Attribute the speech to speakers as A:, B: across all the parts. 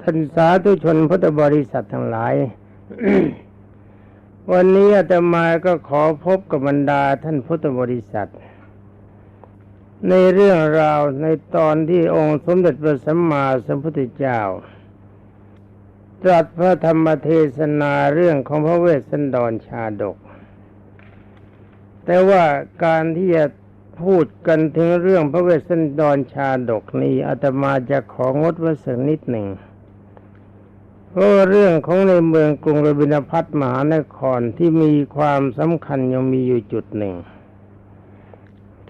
A: ท่านสาธุชนพุทธบริษัททั้งหลาย วันนี้อาตมาก็ขอพบกับบรรดาท่านพุทธบริษัท ในเรื่องราวในตอนที่องค์สมเด็จพระสัมมาสัมพุทธเจ้า ตรัสพระธรรมเทศนาเรื่องของพระเวสสันดรชาดก แต่ว่าการที่จะ พูดกันถึงเรื่องพระเวสสันดรชาดกนี้อาตมาจะของดไว้สักนิดหนึ่งเพราะเรื่องของในเมืองกรุงรบินพัทมหานครที่มีความสำคัญยังมีอยู่จุดหนึ่ง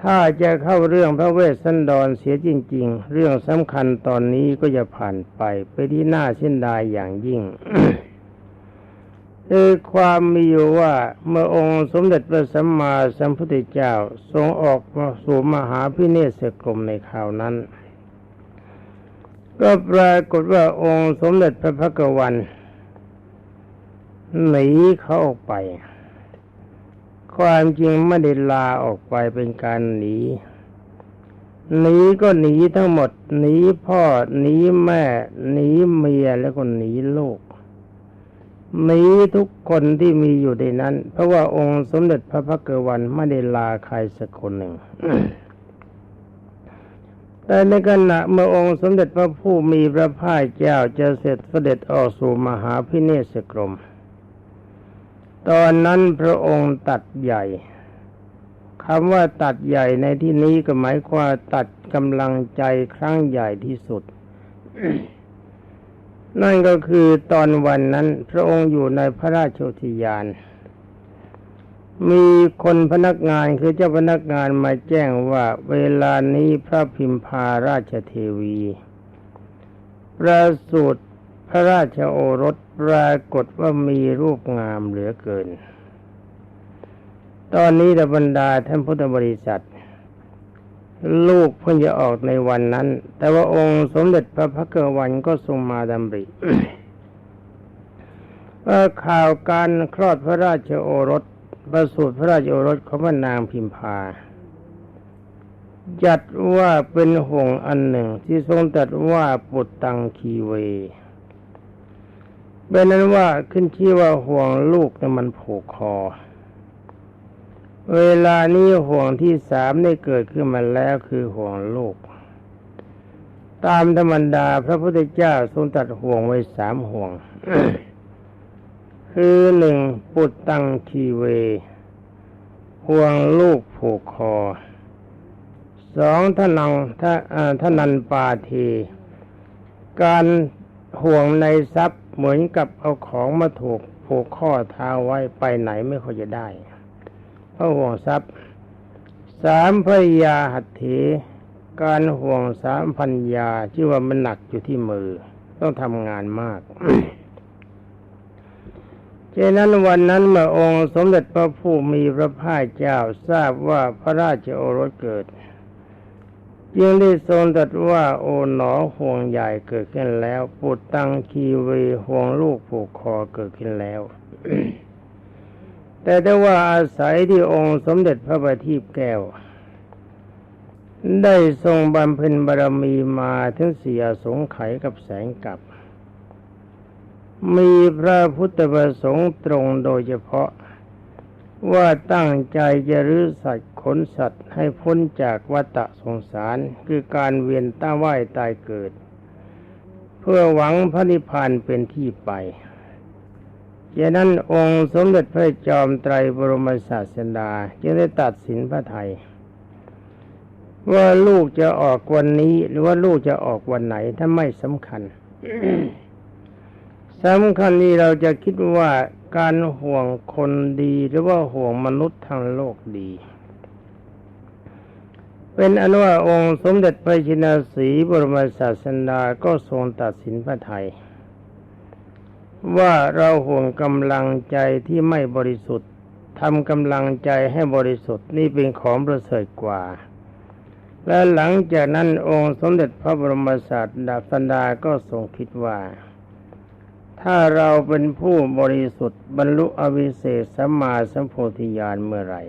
A: ถ้าจะเข้าเรื่องพระเวสสันดรเสียจริง ๆ เรื่องสำคัญตอนนี้ก็จะผ่านไปไปที่หน่าเส้นดายอย่างยิ่ง คือความมีอยู่ว่าเมื่อองค์สมเด็จพระสัมมาสัมพุทธเจ้าทรงออกมาสู่มหาพิเนศกรมในคราวนั้น ก็ปรากฏว่าองค์สมเด็จพระพักวันหนีเขาออกไป ความจริงไม่ได้ลาออกไปเป็นการหนีหนีก็หนีทั้งหมดหนีพ่อหนีแม่หนีเมียแล้วก็หนีลูก หนีทุกคนที่มีอยู่ในนั้น เพราะว่าองค์สมเด็จพระพักวันไม่ได้ลาใครสักคนหนึ่ง แต่ในขณะเมื่อองค์สมเด็จพระผู้มีพระภาคเจ้าจะเสร็จเสด็จออกสู่มหาพิเนศกรม ตอนนั้นพระองค์ตัดใหญ่คำว่าตัดใหญ่ในที่นี้ก็หมายความตัดกำลังใจครั้งใหญ่ที่สุด นั่นก็คือตอนวันนั้นพระองค์อยู่ในพระราชโอทิยาน มีคนพนักงานคือเจ้าพนักงานมาแจ้งว่าเวลานี้พระพิมพาราชเทวีประสูติพระราชโอรสปรากฏว่ามีรูปงามเหลือเกิน ตอนนี้ดบรรดาท่านพุทธบริษัท ลูกเพิ่งจะออกในวันนั้น แต่ว่าองค์สมเด็จพระพักตร์วันก็ทรงมาดำริว่าข่าวการคลอดพระราชโอรสประสูติพระราชโอรสของพระนางพิมพาจัดว่าเป็นห่วงอันหนึ่งที่ทรงตรัสว่าปุตตังคีเวเป็นนั้นว่าขึ้นชื่อว่าห่วงลูกนั้นมันผูกคอ เวลานี้ห่วงที่สามได้เกิดขึ้นมาแล้วคือห่วงลูก ตามธรรมดาพระพุทธเจ้าทรงตัดห่วงไว้สามห่วง คือหนึ่งปุตตังคีเว ห่วงลูกผูกคอสองท่านังท่าท่านันปาเทการห่วงในทรัพย์เหมือนกับเอาของมาถูกผูกข้อเท้าไว้ไปไหนไม่ค่อยจะได้ พระห่วงทรัพย์สามพยาหัตถีการห่วงสามพันยาชื่อว่ามันหนักอยู่ที่มือ ต้องทำงานมากฉะนั้นวันนั้นเมื่อองค์สมเด็จพระผู้มีพระภาคเจ้าทราบว่าพระราชโอรสเกิดจึงได้ทรงตรัสว่าโอหนอห่วงใหญ่เกิดขึ้นแล้ว ปุตตังคีเวห่วงลูกผูกคอเกิดขึ้นแล้ว แต่ได้ว่าอาศัยที่องค์สมเด็จพระบัณฑิตแก้ว ได้ทรงบำเพ็ญบารมีมาถึงเสียสงไขกับแสงกับ มีพระพุทธประสงค์ตรงโดยเฉพาะว่าตั้งใจจะรื้อสัตว์ขนสัตว์ให้พ้นจากวัฏสงสารคือการเวียนต้าว่ายตายเกิด เพื่อหวังพระนิพพานเป็นที่ไป ฉะนั้นองค์สมเด็จพระจอมไตรบรมศาสดาจึงได้ตัดสินพระไทย ว่าลูกจะออกวันนี้ หรือว่าลูกจะออกวันไหนถ้าไม่สำคัญสำคัญนี้เราจะคิดว่าการห่วงคนดีหรือว่าห่วงมนุษย์ทางโลกดี เป็นอนุว่าองค์สมเด็จพระชินสีบรมศาสดาก็ทรงตัดสินพระไทย ว่าเราห่วงกำลังใจที่ไม่บริสุทธิ์ทำกำลังใจให้บริสุทธิ์นี่เป็นของประเสริฐกว่า และหลังจากนั้นองค์สมเด็จพระบรมศาสดาสันดาก็ทรงคิดว่า ถ้าเราเป็นผู้บริสุทธิ์บรรลุอวิเศษสัมมาสัมโพธิญาณเมื่อไหร่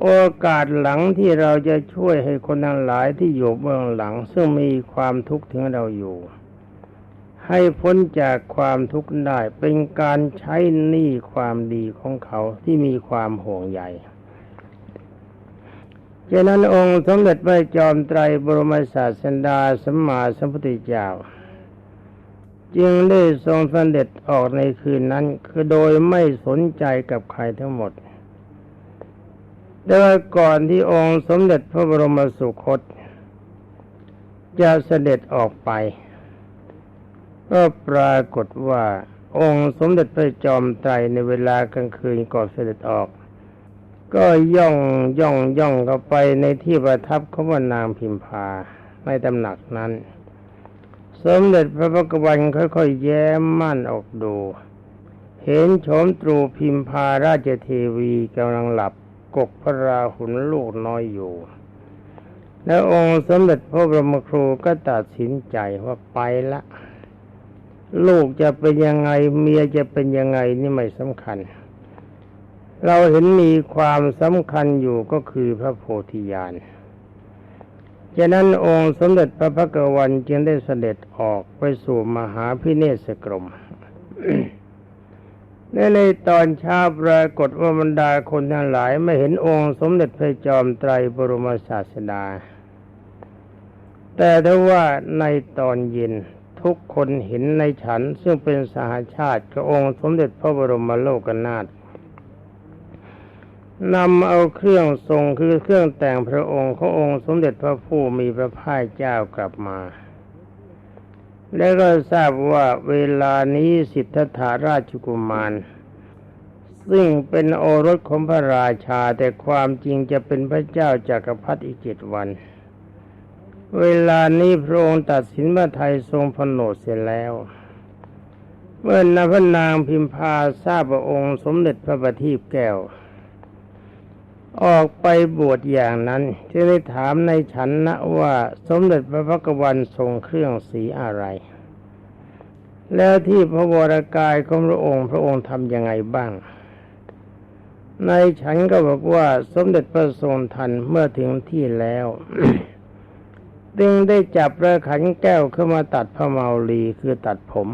A: โอกาสหลังที่เราจะช่วยให้คนทั้งหลายที่อยู่เบื้องหลัง ซึ่งมีความทุกข์ถึงเราอยู่ ให้พ้นจากความทุกข์ได้เป็นการใช้หนี้ความดีของเขาที่มีความห่วงใยฉะนั้นองค์สมเด็จพระจอมไตรบรมศาสดาสัมมาสัมพุทธเจ้า จึงได้ทรงสเสด็จออกในคืนนั้น คือโดยไม่สนใจกับใครทั้งหมดแต่ว่าก่อนที่องค์สมเด็จพระบรมสุคตจะเสด็จออกไป ก็ปรากฏว่า องค์สมเด็จพระจอมไตรในเวลากลางคืนก่อนเสด็จออก ก็ย่องย่องย่องเข้าไปในที่ประทับของว่านางพิมพาในตำหนักนั้น สมเด็จพระพักวันค่อยๆแย้มมั่นออกดู เห็นโฉมตรูพิมพาราชเทวีกำลังหลับกกพระราหุลลูกน้อยอยู่ แล้วองค์สมเด็จพระบรมครูก็ตัดสินใจว่าไปละ ลูกจะเป็นยังไงเมียจะเป็นยังไงนี่ไม่สำคัญ เราเห็นมีความสำคัญอยู่ก็คือพระโพธิญาณฉะนั้นองค์สมเด็จพระพักวันจึงได้เสด็จออกไปสู่มหาพิเนศกรมและในตอนเช้าปรากฏว่าบรรดาคนทั้งหลายไม่เห็นองค์สมเด็จพระจอมไตรบรมศาสดา แต่ถ้าว่าในตอนเย็น ทุกคนเห็นในฉันซึ่งเป็นสหาชาติกับองค์สมเด็จพระบรมโลกนาถนำเอาเครื่องทรงคือเครื่องแต่งพระองค์ขององค์สมเด็จพระผู้มีพระภาคเจ้ากลับมา แล้วก็ทราบว่าเวลานี้สิทธัตถาราชกุมาร ซึ่งเป็นโอรสของพระราชาแต่ความจริงจะเป็นพระเจ้าจากักรพรรดิอีกเจ็ดวัน เวลานี้พระองค์ตัดสินพระไทยทรงพโนดเสร็จแล้ว เมื่อนพระนางพิมพาทราบพระองค์สมเด็จพระบัณฑิตแก้ว ออกไปบวชอย่างนั้นจึงได้ถามในฉันนะว่าสมเด็จพระพักตร์วันทรงเครื่องสีอะไร แล้วที่พระวรากายของพระองค์ พระองค์ทำยังไงบ้างในฉันก็บอกว่าสมเด็จพระทรงทันเมื่อถึงที่แล้ว จึงได้จับระขันแก้วขึ้นมาตัดพระเมาลีคือตัดผม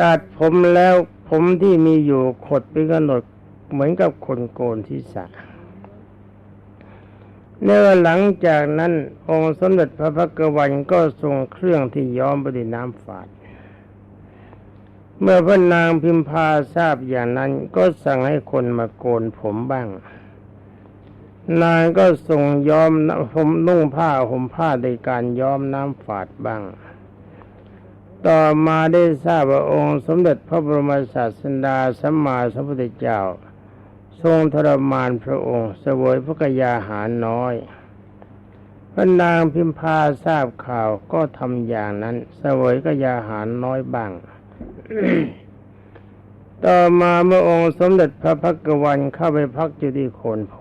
A: ตัดผมแล้วผมที่มีอยู่ขดเป็นกำหนดเหมือนกับคนโกนที่สะเนื่อหลังจากนั้น องค์สมเด็จพระพักตร์วันก็ทรงเครื่องที่ย้อมไปด้วยน้ำฝาด เมื่อพระนางพิมพาทราบอย่างนั้นก็สั่งให้คนมาโกนผมบ้าง นางก็ทรงย้อมผมนุ่งผ้าห่มผ้าในการย้อมน้ำฝาดบ้าง ต่อมาได้ทราบว่าองค์ สมเด็จพระบรมศาสดาสัมมาสัมพุทธเจ้า ทรงทรมานพระองค์เสวยพระกยาหารน้อยพระนางพิมพาทราบข่าวก็ทำอย่างนั้นเสวยกยาหารน้อยบ้าง ต่อมาเมื่อองค์สมเด็จพระพักวันเข้าไปพักอยู่ที่โคนโพ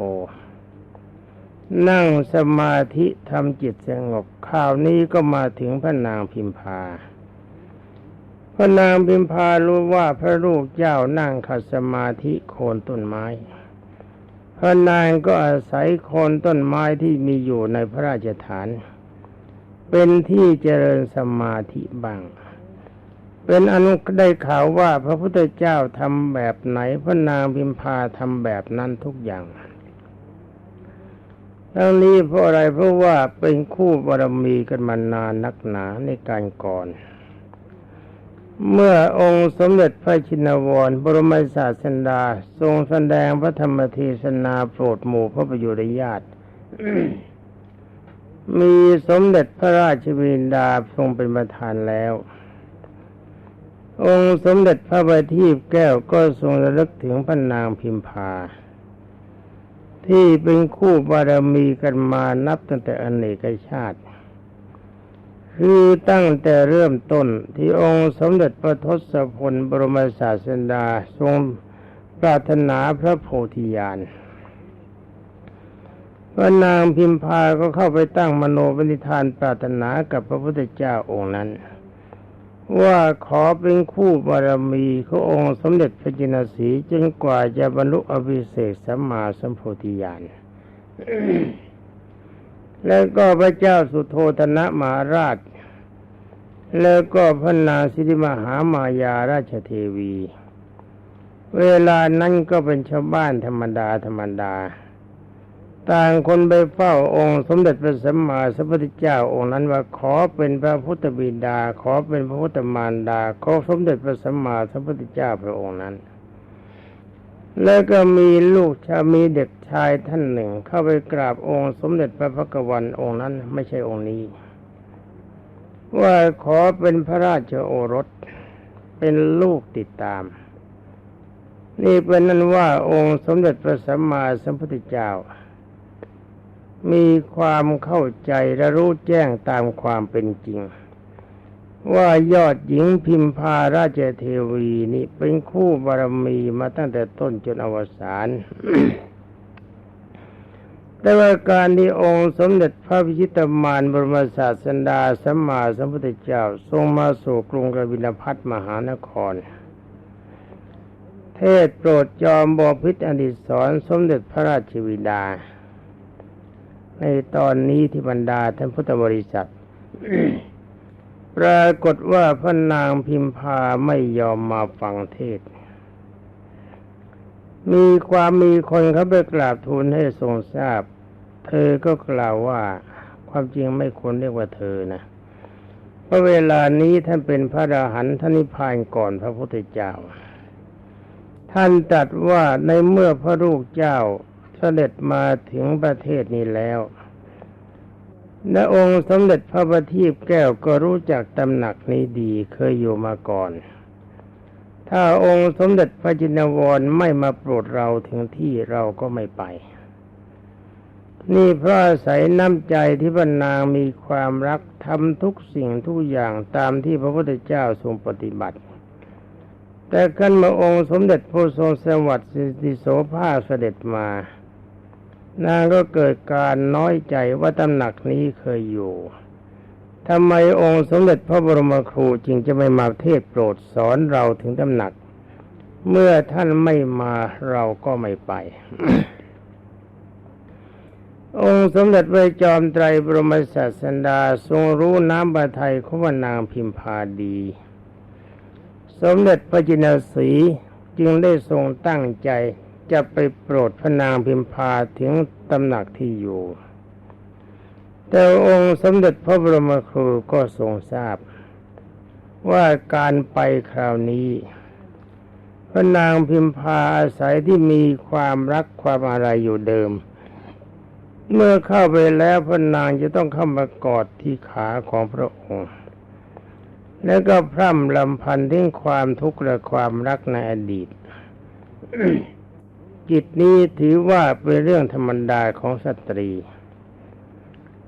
A: นั่งสมาธิทำจิตสงบข่าวนี้ก็มาถึงพระนางพิมพา พระนางพิมพารู้ว่าพระรูปเจ้านั่งขัดสมาธิโคนต้นไม้ พระนางก็อาศัยโคนต้นไม้ที่มีอยู่ในพระราชฐาน เป็นที่เจริญสมาธิบ้างเป็นอนุได้ข่าวว่าพระพุทธเจ้าทำแบบไหน พระนางพิมพาทำแบบนั้นทุกอย่าง ทั้งนี้เพราะอะไรเพราะว่าเป็นคู่บารมีกันมานานนักหนาในการก่อน เมื่อองค์สมเด็จพระชินวร บรมศาสดา ทรงแสดงพระธรรมเทศนาโปรดหมู่พระประยุรญาติ มีสมเด็จพระราชวินดาทรงเป็นประธานแล้ว องค์สมเด็จพระบัณฑิตแก้วก็ทรงระลึกถึงพระนางพิมพา ที่เป็นคู่บารมีกันมานับตั้งแต่อเนกชาติ คือตั้งแต่เริ่มต้นที่องค์สมเด็จพระทศพลบรมศาสดาทรงปรารถนาพระโพธิญาณพระนางพิมพาก็เข้าไปตั้งมโนปณิธานปรารถนากับพระพุทธเจ้าองค์นั้น ว่าขอเป็นคู่บารมีขององค์สมเด็จพระจินสีจนกว่าจะบรรลุอภิเศกสัมมาสัมโพธิญาณแล้วก็พระเจ้าสุโธธนะมาราช แล้วก็พระนางสิริมหามายาราชเทวี เวลานั้นก็เป็นชาวบ้านธรรมดาธรรมดา ต่างคนไปเฝ้าองค์สมเด็จพระสัมมาสัมพุทธเจ้าองค์นั้นว่าขอเป็นพระพุทธบิดา ขอเป็นพระพุทธมารดา ขอสมเด็จพระสัมมาสัมพุทธเจ้าพระองค์นั้น แล้วก็มีลูกชามีเด็กชายท่านหนึ่ง เข้าไปกราบองค์สมเด็จพระพักวันองค์นั้นไม่ใช่องค์นี้ ว่าขอเป็นพระราชโอรสเป็นลูกติดตาม นี่เป็นนั้นว่าองค์สมเด็จพระสัมมาสัมพุทธเจ้า มีความเข้าใจและรู้แจ้งตามความเป็นจริง ว่ายอดหญิงพิมพาราชเทวีนี่เป็นคู่บารมีมาตั้งแต่ต้นจนอวสานแต่ว่าการที่องค์สมเด็จพระพิชิตมารบรมศาสดาสัมมาสัมพุทธเจ้าทรงมาสู่กรุงกบิลพัทมหานคร เทศโปรดจอมบอพิษอดิศรสมเด็จพระราชวิดา ในตอนนี้ที่บรรดาท่านพุทธบริษัทปรากฏว่าพระนางพิมพาไม่ยอมมาฟังเทศ มีความมีคนเขาไปกราบทูลให้ทรงทราบ เธอก็กล่าวว่าความจริงไม่ควรเรียกว่าเธอนะเพราะเวลานี้ท่านเป็นพระราหันท่านนิพพานก่อนพระพุทธเจ้า ท่านตรัสว่าในเมื่อพระลูกเจ้า เสด็จมาถึงประเทศนี้แล้วและองค์สมเด็จพระบัณฑิตแก้วก็รู้จักตำหนักนี้ดีเคยอยู่มาก่อน ถ้าองค์สมเด็จพระจินวรไม่มาโปรดเราถึงที่เราก็ไม่ไป นี่เพราะอาศัยน้ำใจที่พระนางมีความรักทำทุกสิ่งทุกอย่างตามที่พระพุทธเจ้าทรงปฏิบัติ แต่กันมาองค์สมเด็จพระทรงสวัสดิโสภาเสด็จมา นางก็เกิดการน้อยใจว่าตำหนักนี้เคยอยู่ทำไมองค์สมเด็จพระบรมครูจึงจะไม่มาเทศโปรดสอนเราถึงตำหนัก เมื่อท่านไม่มาเราก็ไม่ไป องค์สมเด็จพระจอมไตรบรมศาสดาทรงรู้น้ำบาไทยของนางพิมพาดี สมเด็จพระจินสีจึงได้ทรงตั้งใจ จะไปโปรดพระนางพิมพาถึงตำหนักที่อยู่ แต่องค์สมเด็จพระบรมครูก็ทรงทราบ ว่าการไปคราวนี้พระนางพิมพาอาศัยที่มีความรักความอะไรอยู่เดิม เมื่อเข้าไปแล้วพระนางจะต้องเข้ามากอดที่ขาของพระองค์ แล้วก็พร่ำลำพันถึงความทุกข์และความรักในอดีต จิตนี้ถือว่าเป็นเรื่องธรรมดาของสตรี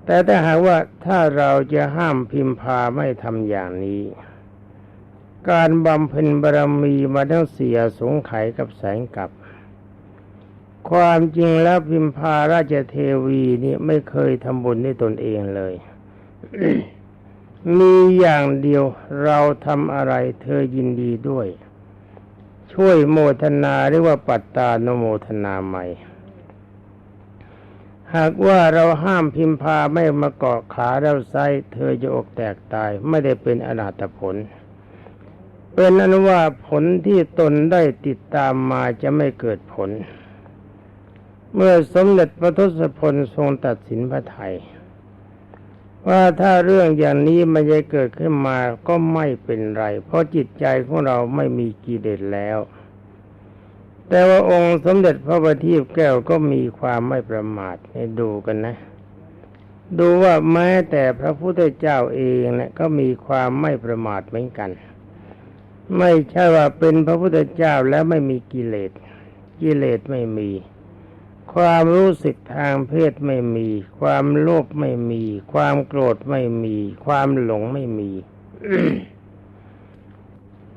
A: แต่ถ้าหากว่าถ้าเราจะห้ามพิมพาไม่ทำอย่างนี้ การบำเพ็ญบารมีมาทั้งเสียสงไขกับแสงกับ ความจริงแล้วพิมพาราชเทวีนี่ไม่เคยทำบุญด้วยตนเองเลยมีอย่างเดียวเราทำอะไรเธอยินดีด้วย ช่วยโมทนาเรียกว่าปัตตาโนโมทนาใหม่ หากว่าเราห้ามพิมพาไม่มาเกาะขาเราไซเธอจะอกแตกตายไม่ได้เป็นอนาถผล เป็นอนุว่าผลที่ตนได้ติดตามมาจะไม่เกิดผล เมื่อสมเด็จพระทศพลทรงตัดสินพระไทย ว่าถ้าเรื่องอย่างนี้มันจะเกิดขึ้นมาก็ไม่เป็นไร เพราะจิตใจของเราไม่มีกิเลสแล้ว แต่ว่าองค์สมเด็จพระบัณฑิตแก้วก็มีความไม่ประมาทให้ดูกันนะ ดูว่าแม้แต่พระพุทธเจ้าเองเนะี่ยก็มีความไม่ประมาทเหมือนกัน ไม่ใช่ว่าเป็นพระพุทธเจ้าแล้วไม่มีกิเลส กิเลสไม่มี ความรู้สึกทางเพศไม่มี ความโลภไม่มี ความโกรธไม่มี ความหลงไม่มี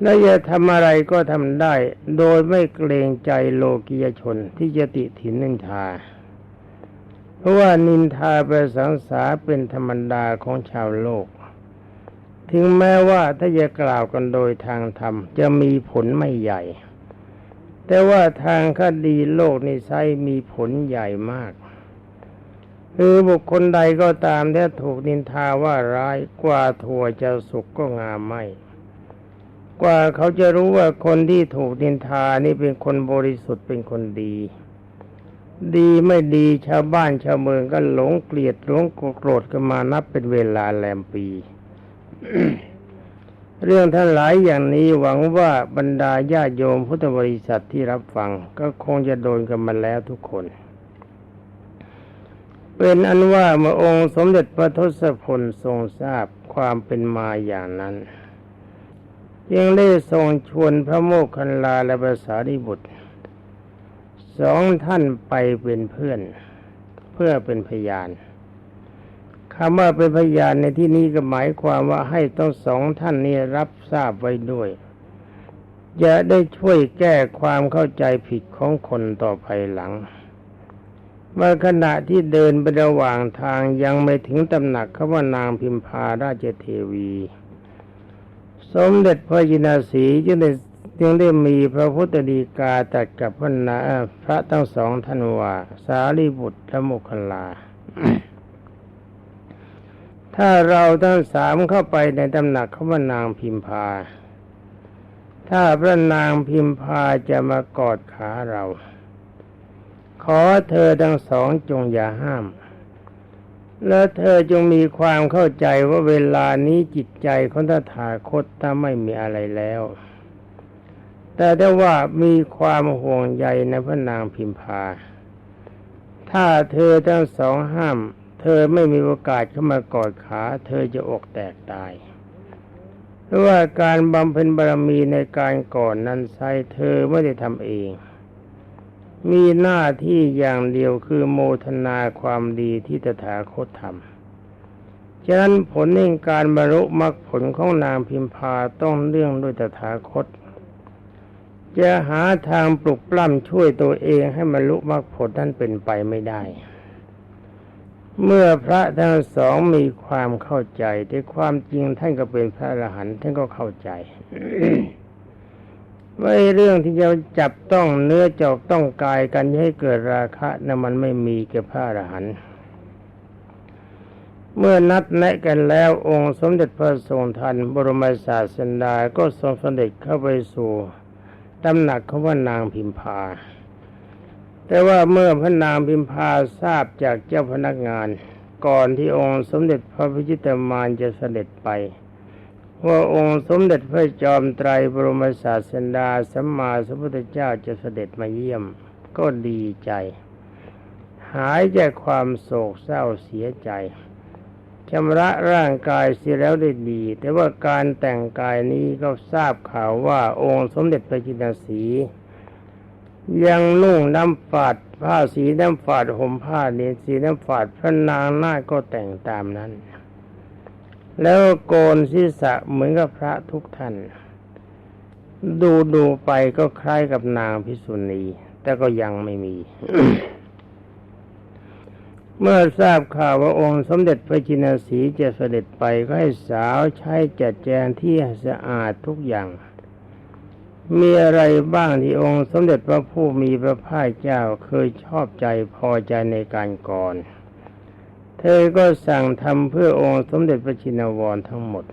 A: และจะทำอะไรก็ทำได้ โดยไม่เกรงใจโลกียชนที่จะติถินนินทา เพราะว่านินทาปสังสาเป็นธรรมดาของชาวโลก ถึงแม้ว่าถ้าจะกล่าวกันโดยทางธรรม จะมีผลไม่ใหญ่ แต่ว่าทางคดีโลกนิสัยมีผลใหญ่มาก คือบุคคลใดก็ตามที่ถูกนินทาว่าร้ายกว่าถั่วจะสุกก็งามไม่ กว่าเขาจะรู้ว่าคนที่ถูกนินทานี่เป็นคนบริสุทธิ์เป็นคนดี ดีไม่ดีชาวบ้านชาวเมืองก็หลงเกลียดหลงโกรธกันมานับเป็นเวลาแลมปี เรื่องท่านหลายอย่างนี้หวังว่าบรรดาญาโยมพุทธบริษัทที่รับฟัง ก็คงจะโดนกันมาแล้วทุกคน เป็นอันว่าเมื่อองค์สมเด็จพระทศพลทรงทราบความเป็นมาอย่างนั้นยังได้ทรงชวนพระโมคคัลลาและภาษาดิบุตรสองท่านไปเป็นเพื่อน เพื่อเป็นพยาน คำว่าเป็นพยานในที่นี้ก็หมายความว่าให้ต้องสองท่านนี้รับทราบไว้ด้วย จะได้ช่วยแก้ความเข้าใจผิดของคนต่อภายหลังเมื่อขณะที่เดินไประหว่างทางยังไม่ถึงตำหนักเขาว่านางพิมพาราชเทวี สมเด็จพระยินาสีจึงได้จึงได้มีพระพุทธดีกาตัดกับพระนาพระทั้งสองท่านว่า สารีบุตรและโมคคลา ถ้าเราทั้งสามเข้าไปในตำหนักเขาว่านางพิมพา ถ้าพระนางพิมพาจะมากอดขาเรา ขอเธอทั้งสองจงอย่าห้าม และเธอจงมีความเข้าใจว่าเวลานี้จิตใจของตถาคตถ้าไม่มีอะไรแล้ว แต่ได้ว่ามีความห่วงใยในพระนางพิมพา ถ้าเธอทั้งสองห้าม ธอไม่มีโอกาสเข้ามากอดขา เธอจะอกแตกตาย เพราะว่าการบำเพ็ญบารมีในการก่อนนั้นไซเธอไม่ได้ทำเอง มีหน้าที่อย่างเดียวคือโมทนาความดีที่ตถาคตทำฉะนั้นผลแห่งการบรรลุมรรคผลของนางพิมพาต้องเรื่องด้วยตถาคต จะหาทางปลุกปล้ำช่วยตัวเองให้บรรลุมรรคผลนั้นเป็นไปไม่ได้ เมื่อพระทั้งสองมีความเข้าใจแต่ความจริงท่านก็เป็นพระอรหันต์ท่านก็เข้าใจว่าไอ้เรื่องที่จะจับต้องเนื้อจอกต้องกายกันให้เกิดราคะนะมันไม่มีแก่พระอรหันต์เมื่อนัดแนะกันแล้วองค์สมเด็จพระทรงทันบรมศาสดาก็ทรงเสด็จเข้าไปสู่ตำหนักเขาว่านางพิมพา แต่ว่าเมื่อพระนางพิมพาทราบจากเจ้าพนักงาน ก่อนที่องค์สมเด็จพระพิชิตมารจะเสด็จไป ว่าองค์สมเด็จพระจอมไตรบรมศาสดาสัมมาสัมพุทธเจ้าจะเสด็จมาเยี่ยม ก็ดีใจ หายจากความโศกเศร้าเสียใจชำระร่างกายเสียแล้วได้ดี แต่ว่าการแต่งกายนี้ก็ทราบข่าวว่าองค์สมเด็จพระจินสี ยังนุ่งน้ำฝาดผ้าสีน้ำฝาดห่มผ้าเนียนสีน้ำฝาดพระนางหน้าก็แต่งตามนั้น แล้วโกนศีรษะเหมือนกับพระทุกท่าน ดูดูไปก็คล้ายกับนางพิสุณี แต่ก็ยังไม่มี เมื่อทราบข่าวว่าองค์สมเด็จพระจินสีจะเสด็จไปก็ให้สาวใช้จัดแจงที่สะอาดทุกอย่าง มีอะไรบ้างที่องค์สมเด็จพระผู้มีพระภาคเจ้าเคยชอบใจพอใจในการก่อน เธอก็สั่งทำเพื่อองค์สมเด็จพระชินวรทั้งหมด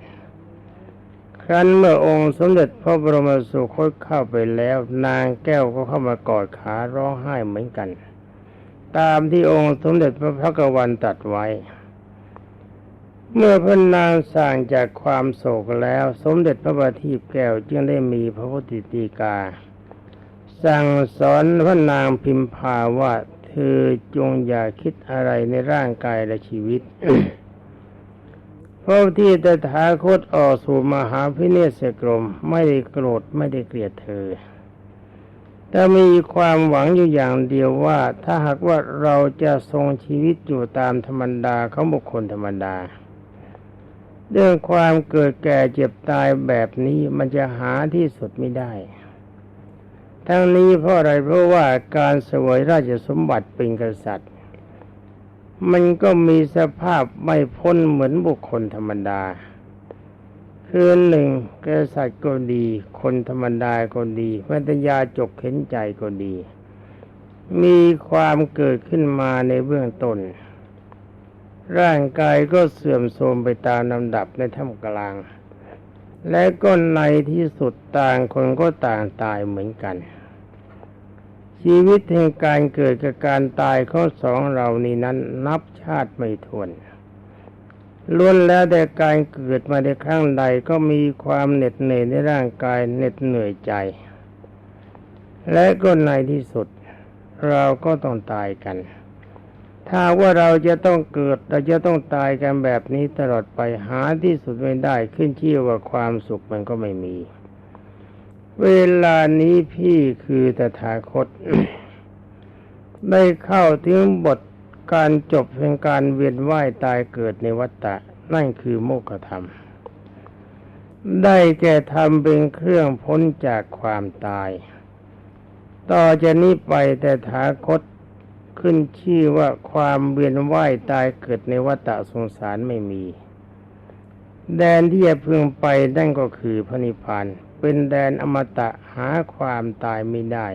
A: ครั้นเมื่อองค์สมเด็จพระบรมสุคตเข้าไปแล้ว นางแก้วก็เข้ามากอดขาร้องไห้เหมือนกัน ตามที่องค์สมเด็จพระพักวันตัดไว้ เมื่อพระนางสั่งจากความโศกแล้ว สมเด็จพระบัณฑิตแก้วจึงได้มีพระพุทธตีกา สั่งสอนพระนางพิมพาว่าเธอจงอย่าคิดอะไรในร่างกายและชีวิตเพราะที่ตถาคตออกสู่มหาพิเนศกรม ไม่ได้โกรธไม่ได้เกลียดเธอ แต่มีความหวังอยู่อย่างเดียวว่า ถ้าหากว่าเราจะทรงชีวิตอยู่ตามธรรมดาของบุคคลธรรมดา เรื่องความเกิดแก่เจ็บตายแบบนี้มันจะหาที่สุดไม่ได้ ทั้งนี้เพราะอะไรเพราะว่าการเสวยราชสมบัติเป็นกษัตริย์ มันก็มีสภาพไม่พ้นเหมือนบุคคลธรรมดา คือหนึ่งกษัตริย์ก็ดี คนธรรมดาก็ดีพัตยาจกเข็นใจก็ดี มีความเกิดขึ้นมาในเบื้องต้น ร่างกายก็เสื่อมโทรมไปตามลำดับในท่ามกลาง และก็ในที่สุดต่างคนก็ต่างตายเหมือนกัน ชีวิตแห่งการเกิดกับการตายข้อสองเรานี้นั้นนับชาติไม่ถ้วนล้วนแล้วแต่การเกิดมาในครั้งใดก็มีความเหน็ดเหนื่อยในร่างกายเหน็ดเหนื่อยใจ และก็ในที่สุดเราก็ต้องตายกัน ถ้าว่าเราจะต้องเกิดเราจะต้องตายกันแบบนี้ตลอดไปหาที่สุดไม่ได้ขึ้นชื่อว่าความสุขมันก็ไม่มี เวลานี้พี่คือตถาคต ได้เข้าถึงบทการจบเป็นการเวียนว่ายตายเกิดในวัฏฏะนั่นคือโมกขธรรม ได้แก่ทำเป็นเครื่องพ้นจากความตาย ต่อจากนี้ไปแต่ถาคต ขึ้นชื่อว่าความเวียนว่ายตายเกิดในวัฏสงสารไม่มี แดนที่จะพึงไปนั่นก็คือพระนิพพานเป็นแดนอมตะหาความตายไม่ได้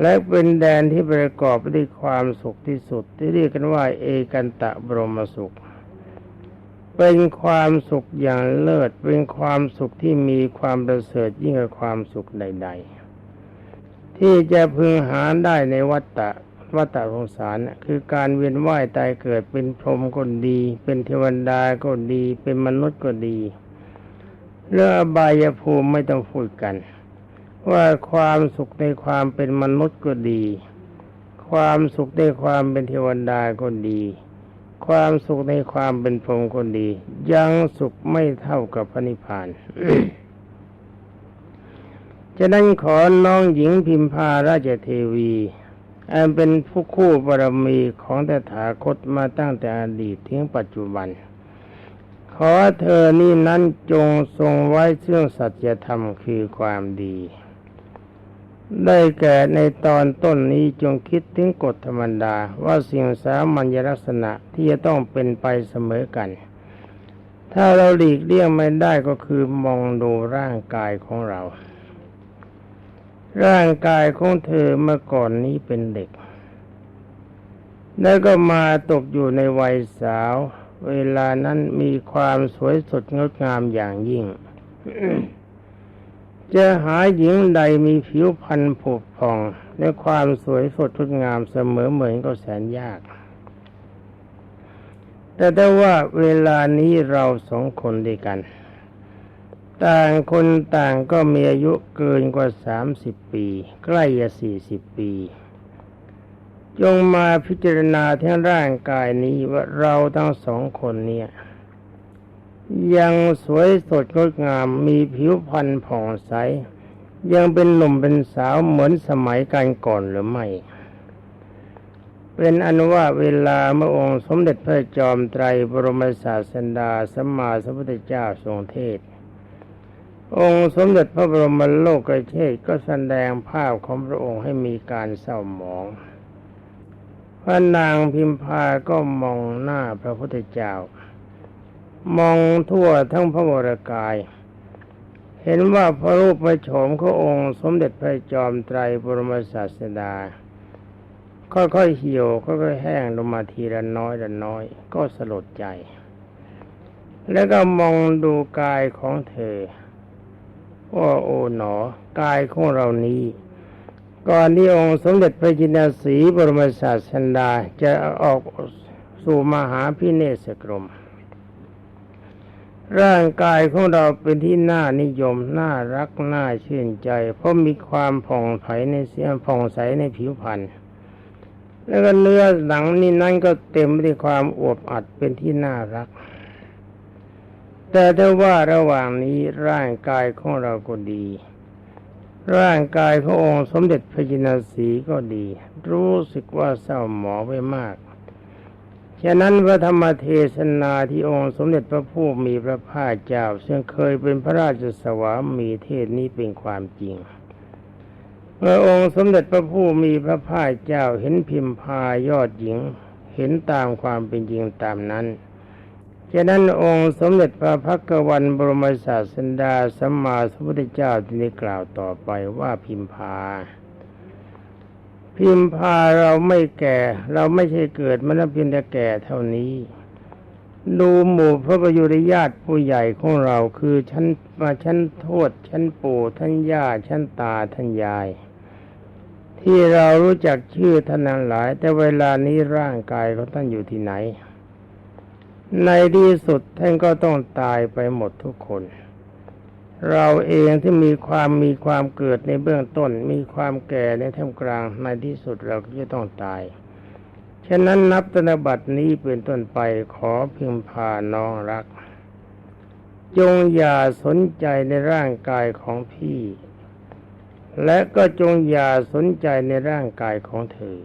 A: และเป็นแดนที่ประกอบด้วยความสุขที่สุดที่เรียกกันว่า เอกันตะบรมสุข เป็นความสุขอย่างเลิศเป็นความสุขที่มีความประเสริฐยิ่งกว่าความสุขใด ๆ ที่จะพึงหาได้ในวัฏฏะ วัฏฏะสงสารคือการเวียนว่ายตายเกิดเป็นพรหมก็ดี เป็นเทวดาก็ดี เป็นมนุษย์ก็ดีเรื่องอบายภูมิไม่ต้องพูดกัน ว่าความสุขในความเป็นมนุษย์ก็ดี ความสุขในความเป็นเทวดาก็ดี ความสุขในความเป็นพรหมก็ดี ยังสุขไม่เท่ากับพระนิพพานฉะนั้นขอน้องหญิงพิมพาราชเทวี อันเป็นผู้คู่บารมีของตถาคตมาตั้งแต่อดีตถึงปัจจุบัน ขอเธอนี่นั้นจงทรงไว้ซึ่งสัจธรรมคือความดี ได้แก่ในตอนต้นนี้จงคิดถึงกฎธรรมดาว่าสิ่งสามัญลักษณะที่จะต้องเป็นไปเสมอกัน ถ้าเราหลีกเลี่ยงไม่ได้ก็คือมองดูร่างกายของเรา ร่างกายของเธอเมื่อก่อนนี้เป็นเด็ก แล้วก็มาตกอยู่ในวัยสาว เวลานั้นมีความสวยสดงดงามอย่างยิ่ง จะหาหญิงใดมีผิวพรรณผุผ่อง และความสวยสดงดงามเสมอเหมือนก็แสนยาก แต่ได้ว่าเวลานี้เราสองคนด้วยกัน ต่างคนต่างก็มีอายุเกินกว่าสามสิบปี ใกล้จะสี่สิบปี จงมาพิจารณาทั้งร่างกายนี้ว่าเราทั้งสองคนเนี่ย ยังสวยสดงดงามมีผิวพรรณผ่องใส ยังเป็นหนุ่มเป็นสาวเหมือนสมัยกันก่อนหรือไม่เป็นอนุว่าเวลาเมื่อองค์สมเด็จพระจอมไตรบรมศาสดาสัมมาสัมพุทธเจ้าทรงเทศ องค์สมเด็จพระบรมโลกเทศก็แสดงภาพของพระองค์ให้มีการเศร้าหมอง พระนางพิมพาก็มองหน้าพระพุทธเจ้า มองทั่วทั้งพระวรกาย เห็นว่าพระรูปพระโฉมขององค์สมเด็จพระจอมไตรบรมศาสดา ค่อยๆเหี่ยวค่อยๆแห้งลงมาทีละน้อยละน้อย ก็สลดใจ แล้วก็มองดูกายของเธอ ว่าโอ๋หนอ กายของเรานี้ ก่อนที่องค์สมเด็จพระจินสีบรมศาสดาจะออกสู่มหาพิเนศกรม ร่างกายของเราเป็นที่น่านิยม น่ารัก น่าชื่นใจ เพราะมีความผ่องใสในเสียผ่องใสในผิวพรรณแล้วก็เนื้อหนังนี่นั่นก็เต็มไปด้วยความอวบอัดเป็นที่น่ารัก แต่ถ้าว่าระหว่างนี้ร่างกายของเราก็ดี ร่างกายขององค์สมเด็จพระจินสีก็ดี รู้สึกว่าเศร้าหมองไปมาก ฉะนั้นพระธรรมเทศนาที่องค์สมเด็จพระผู้มีพระภาคเจ้า ซึ่งเคยเป็นพระราชสวามีเทศนี้เป็นความจริงเมื่อองค์สมเด็จพระผู้มีพระภาคเจ้าเห็นพิมพายอดหญิง เห็นตามความเป็นจริงตามนั้น ฉะนั้นองค์สมเด็จพระพักวันบรมศาสดาสัมมาสัมพุทธเจ้าที่ได้กล่าวต่อไปว่าพิมพา พิมพาเราไม่แก่ เราไม่ใช่เกิดมันเพียงแต่แก่เท่านี้ ดูหมู่พระประยุรญาติผู้ใหญ่ของเราคือชั้นมาชั้นโทษชั้นปู่ท่านย่าชั้นตาท่านยาย ที่เรารู้จักชื่อท่านนั้นหลาย แต่เวลานี้ร่างกายของท่านอยู่ที่ไหน ในที่สุดท่านก็ต้องตายไปหมดทุกคน เราเองที่มีความมีความเกิดในเบื้องต้น มีความแก่ในท่ามกลางในที่สุดเราก็จะต้องตาย ฉะนั้นนับตนบัตินี้เป็นต้นไปขอพิมพาน้องรัก จงอย่าสนใจในร่างกายของพี่ และก็จงอย่าสนใจในร่างกายของเธอ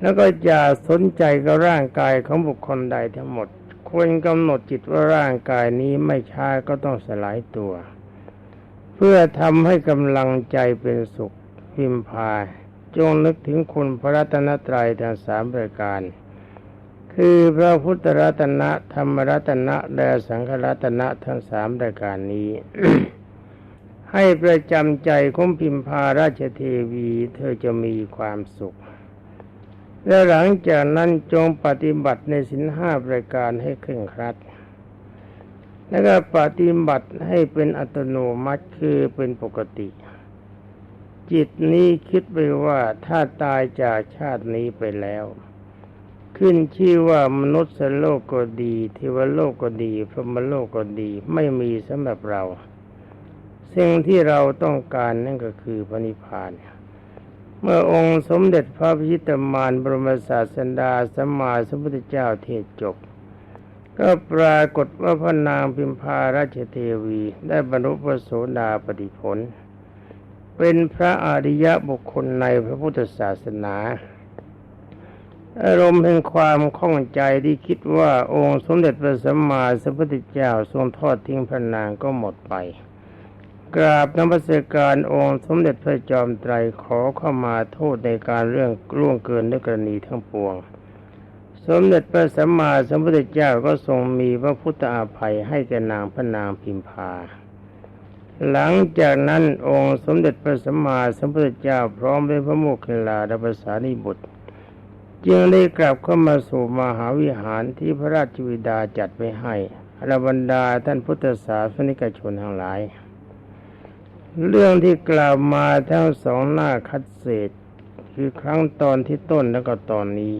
A: แล้วก็อย่าสนใจกับร่างกายของบุคคลใดทั้งหมด ควรกำหนดจิตว่าร่างกายนี้ไม่ช้าก็ต้องสลายตัว เพื่อทำให้กำลังใจเป็นสุขพิมพา จงนึกถึงคุณพระรัตนตรัยทั้งสามประการ คือพระพุทธรัตนะธรรมรัตนะและสังฆรัตนะทั้งสามประการนี้ให้ประจำใจของพิมพาราชเทวี เธอจะมีความสุข และหลังจากนั้นจงปฏิบัติในสินห้าประการให้เคร่งครัด แล้วก็ปฏิบัติให้เป็นอัตโนมัติคือเป็นปกติ จิตนี้คิดไปว่าถ้าตายจากชาตินี้ไปแล้ว ขึ้นชื่อว่ามนุษย์โลกก็ดีเทวโลกก็ดีพรหมโลกก็ดี ไม่มีสำหรับเรา สิ่งที่เราต้องการนั่นก็คือพระนิพพานเเมื่อองค์สมเด็จพระพิชิตมารบรมศาสดาสัมมาสัมพุทธเจ้าเทศจบ ก็ปรากฏว่าพระนางพิมพาราชเทวีได้บรรลุพระโสดาปฏิผล เป็นพระอริยบุคคลในพระพุทธศาสนา อารมณ์แห่งความข้องใจที่คิดว่าองค์สมเด็จพระสัมมาสัมพุทธเจ้าทรงทอดทิ้งพระนางก็หมดไป กราบนมัสการองค์สมเด็จพระจอมไตรขอเข้ามาโทษในการเรื่องล่วงเกินด้วยกรณีทั้งปวง สมเด็จพระสัมมาสัมพุทธเจ้าก็ทรงมีพระพุทธอาภัยให้แก่นางพระนางพิมพา หลังจากนั้นองค์สมเด็จพระสัมมาสัมพุทธเจ้าพร้อมด้วยพระโมคคัลลาและภาษานิบุตรจึงได้กลับเข้ามาสู่มหาวิหารที่พระราชวิดาจัดไว้ให้อรบรรดาท่านพุทธศาสนิกชนทั้งหลาย เรื่องที่กล่าวมาทั้งสองหน้าคัดเศษ คือครั้งตอนที่ต้นแล้วก็ตอนนี้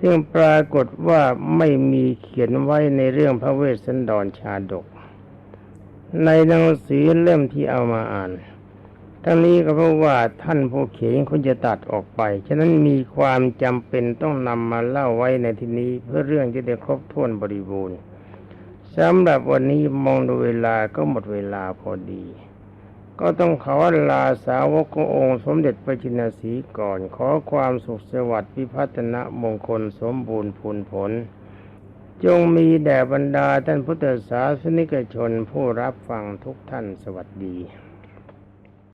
A: ซึ่งปรากฏว่าไม่มีเขียนไว้ในเรื่องพระเวสสันดรชาดก ในหนังสือเล่มที่เอามาอ่านทั้งนี้ก็เพราะว่าท่านผู้เขียนเขาจะตัดออกไป ฉะนั้นมีความจำเป็นต้องนำมาเล่าไว้ในที่นี้เพื่อเรื่องจะได้ครบถ้วนบริบูรณ์สำหรับวันนี้มองดูเวลาก็หมดเวลาพอดี ก็ต้องขอลาสาวกขององค์สมเด็จพระจินสีก่อน ขอความสุขสวัสดิ์พิพัฒนะมงคลสมบูรณ์ผลผล จงมีแด่บรรดาท่านพุทธศาสนิกชนผู้รับฟังทุกท่านสวัสดี